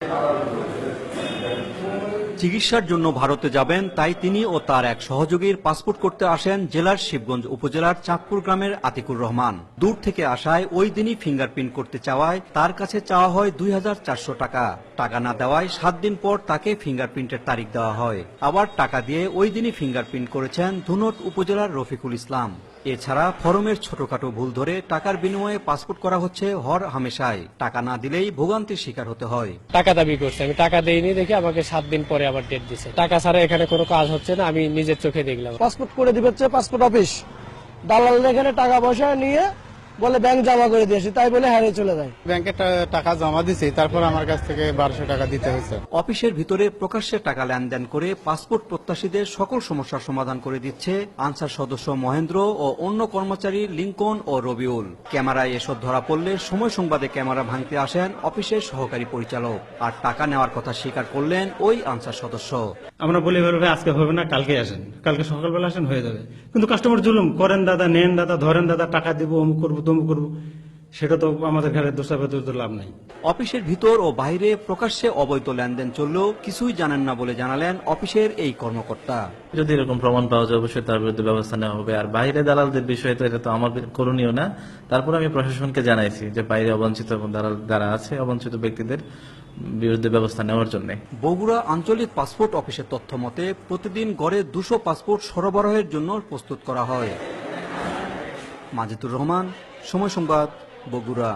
Gracias. চিকিৎসার জন্য ভারতে যাবেন, তাই তিনি ও তার এক সহযোগীর পাসপোর্ট করতে আসেন জেলার শিবগঞ্জ উপজেলার চাঁদপুর গ্রামের আতিকুর রহমান। দূর থেকে আসায় ওই দিনই ফিঙ্গারপ্রিন্ট করতে চাওয়ায় তার কাছে চাওয়া হয় দুই হাজার চারশো টাকা। টাকা না দেওয়ায় সাত দিন পর তাকে ফিঙ্গারপ্রিন্টের তারিখ দেওয়া হয়। আবার টাকা দিয়ে ওই দিনই ফিঙ্গারপ্রিন্ট করেছেন ধুনট উপজেলার রফিকুল ইসলাম। এছাড়া ফরমের ছোটখাটো ভুল ধরে টাকার বিনিময়ে পাসপোর্ট করা হচ্ছে হর হামেশায় টাকা না দিলেই ভোগান্তির শিকার হতে হয়। টাকা দাবি করছে। আমি টাকা দেইনি দেখে আমাকে সাত দিন পরে আবার ডেট দিছে। টাকা ছাড়া এখানে কোনো কাজ হচ্ছে না, আমি নিজের চোখে দেখলাম। পাসপোর্ট করে দিবে হচ্ছে পাসপোর্ট অফিস দালাল এখানে টাকা পয়সা নিয়ে বলে ব্যাংক জমা করে দিয়েছি তাই বলে হারিয়ে চলে যায়। ব্যাংকে টাকা জমা দিছি তারপর আমার কাছ থেকে বারোশো টাকা দিতে হয়েছে। অফিসের ভিতরে প্রকাশ্যে টাকা লেনদেন করে পাসপোর্ট প্রত্যাশীদের সকল সমস্যার সমাধান করে দিচ্ছে আনসার সদস্য মহেন্দ্র ও অন্য কর্মচারী লিঙ্কন ও রবিউল। ক্যামেরায় এসব ধরা পড়লে সময় সংবাদে ক্যামেরা ভাঙতে আসেন অফিসের সহকারী পরিচালক। আর টাকা নেওয়ার কথা স্বীকার করলেন ওই আনসার সদস্য। আমরা বলি ভাই আজকে হবে না কালকে আসেন। কালকে সকালবেলা আসেন হয়ে যাবে। কিন্তু কাস্টমার জুলুম করেন দাদা নেন দাদা ধরেন দাদা টাকা দিব অমুক করব তমুক করব সেটা তো আমাদের ঘরে দোষাবাদ তো লাভ নাই। অফিসের ভিতর ও বাইরে প্রকাশ্যে অবৈধ লেনদেন চললেও কিছুই জানেন না বলে জানালেন অফিসের এই কর্মকর্তা। যদি এরকম প্রমাণ পাওয়া যায় অবশ্যই তার বিরুদ্ধে ব্যবস্থা নেওয়া হবে। আর বাইরে দালালদের বিষয়ে তো এটা তো আমার করণীয় না। তারপর আমি প্রশাসনকে জানাইছি যে বাইরে অবঞ্চিত এবং দালাল যারা আছে অবঞ্চিত ব্যক্তিদের বিরুদ্ধে ব্যবস্থা নেওয়ার জন্য। বগুড়া আঞ্চলিক পাসপোর্ট অফিসের তথ্য মতে প্রতিদিন গড়ে দুশো পাসপোর্ট সরবরাহের জন্য প্রস্তুত করা হয়। মাজিদুর রহমান সময় সংবাদ বগুড়া।